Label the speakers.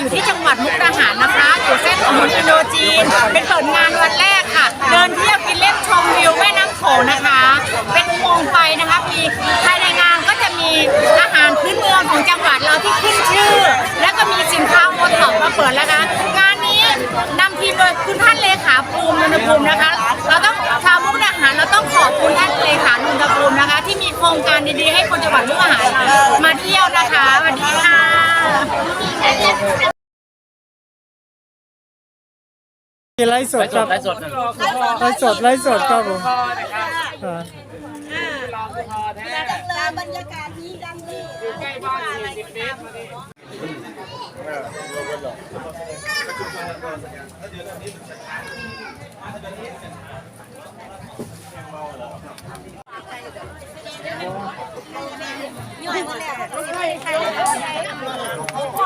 Speaker 1: อยู่ที่จังหวัดมุกดาหารนะคะอยู่เส้นถนนอินโดจีน เป็นเปิดงานวันแรกค่ะ เดินเที่ยวกินเล่นชมวิวแม่น้ำโขงนะคะ เป็นอุโมงค์ไฟนะคะมีภายในงานก็จะมีอาหารพื้นเมืองของจังหวัดเราที่ขึ้นชื่อ และก็มีสินค้าโอท็อปมาเปิดแล้วนะคะงานนี้นำทีมโดยคุณท่านเลขาภูมินนทภูมินะคะ เราต้องชาวมุกดาหารเราต้องขอบคุณท่านเลขานนทภูมินะคะ ที่มีโครงการดีๆให้คนจังหวัดมุกดาหารมาเที่ยวนะคะ
Speaker 2: มีไลฟ์สดครับ
Speaker 3: ไลฟ์สด
Speaker 2: ไลฟ์สดไลฟ์สดครับผมอ่า
Speaker 4: ตามบรรยากาศนี้ดังนี้ใกล้บ้านสี่สิบเมตร
Speaker 1: ค